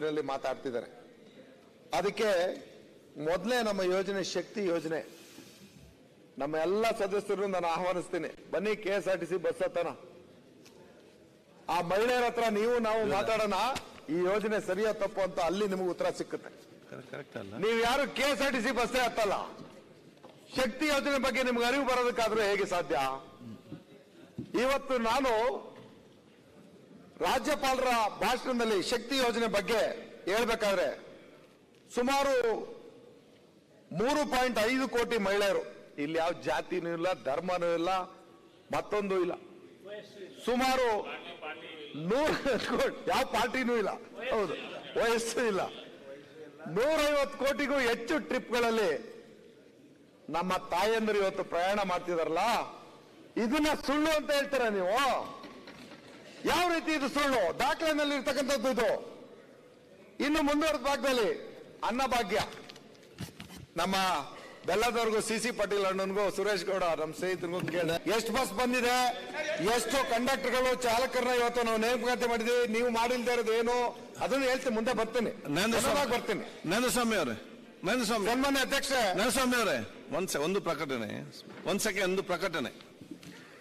ರೀತಿಯಲ್ಲಿ ಮಾತಾಡ್ತಿದ್ದಾರೆ. ಅದಕ್ಕೆ ಮೊದಲೇ ನಮ್ಮ ಯೋಜನೆ ಶಕ್ತಿ ಯೋಜನೆ. ನಮ್ಮ ಎಲ್ಲ ಸದಸ್ಯರು ನಾನು ಆಹ್ವಾನಿಸ್ತೀನಿ. ಬನ್ನಿ K S R T C bus ಹತ್ತನ. ಆ ಮಹಿಳೆಯರ ಹತ್ರ ನೀವು ನಾವು ಮಾತಾಡೋಣ. ಈ ಯೋಜನೆ ಸರಿಯಾ ತಪ್ಪು ಅಂತ ಅಲ್ಲಿ ನಿಮಗೆ ಉತ್ತರ ಸಿಕ್ಕುತ್ತೆ. ನೀವು ಯಾರು K S R T C ಬಸ್ಸೇ ಹತ್ತಲ್ಲ? ಶಕ್ತಿ ಯೋಜನೆ ಬಗ್ಗೆ ನಿಮ್ಗೆ ಅರಿವು ಬರೋದಕ್ಕಾದ್ರೂ ಹೇಗೆ ಸಾಧ್ಯ? ಇವತ್ತು ನಾನು ರಾಜ್ಯಪಾಲರ ಭಾಷಣದಲ್ಲಿ ಶಕ್ತಿ ಯೋಜನೆ ಬಗ್ಗೆ ಹೇಳ್ಬೇಕಾದ್ರೆ ಸುಮಾರು ಮೂರು ಪಾಯಿಂಟ್ ಐದು ಕೋಟಿ ಮಹಿಳೆಯರು. ಇಲ್ಲಿ ಯಾವ ಜಾತಿನೂ ಇಲ್ಲ, ಧರ್ಮನೂ ಇಲ್ಲ, ಮತ್ತೊಂದು ಇಲ್ಲ. ಸುಮಾರು ನೂರ ಯಾವ ಪಾರ್ಟಿನೂ ಇಲ್ಲ. ಹೌದು, ವಯಸ್ಸು ಇಲ್ಲ. ನೂರೈವತ್ತು ಕೋಟಿಗೂ ಹೆಚ್ಚು ಟ್ರಿಪ್ಗಳಲ್ಲಿ ನಮ್ಮ ತಾಯಂದಿರು ಇವತ್ತು ಪ್ರಯಾಣ ಮಾಡ್ತಿದಾರಲ್ಲ? ಇದನ್ನ ಸುಳ್ಳು ಅಂತ ಹೇಳ್ತೀರಾ ನೀವು? ಯಾವ ರೀತಿ ಇದು ಸುಳ್ಳು? ದಾಖಲೆನಲ್ಲಿ ಇರ್ತಕ್ಕಂಥದ್ದು ಇದು. ಇನ್ನು ಮುಂದುವರೆದ ಭಾಗದಲ್ಲಿ ಅನ್ನಭಾಗ್ಯ ನಮ್ಮ ಬೆಲ್ಲದವ್ರಿಗೂ ಸಿ ಸಿ ಪಾಟೀಲ್ ಅಣ್ಣನ್ಗೂ ಸುರೇಶ್ ಗೌಡ ನಮ್ಮ ಸ್ನೇಹಿತರಿಗೂ ಕೇಳಿದೆ. ಎಷ್ಟು ಬಸ್ ಬಂದಿದೆ? ಎಷ್ಟು ಕಂಡಕ್ಟರ್ಗಳು ಚಾಲಕರನ್ನ ಇವತ್ತು ನಾವು ನೇಮಕಾತಿ ಮಾಡಿದ್ವಿ? ನೀವು ಮಾಡಿಲ್ದೇ ಇರೋದು ಏನು? ಅದನ್ನು ಹೇಳ್ತೀನಿ ಮುಂದೆ ಬರ್ತೀನಿ. ಬರ್ತೀನಿ. ನಂದಸ್ವಾಮಿ ಅವರೇ. ನಂದಸ್ವಾಮಿ ಸನ್ಮಾನ್ಯ ಅಧ್ಯಕ್ಷ ನಂದಸ್ವಾಮಿ ಅವರೇ. ಒಂದ್ ಪ್ರಕಟಣೆ. ಒಂದ್ ಸೆಕೆಂಡ್ ಒಂದು ಪ್ರಕಟಣೆ.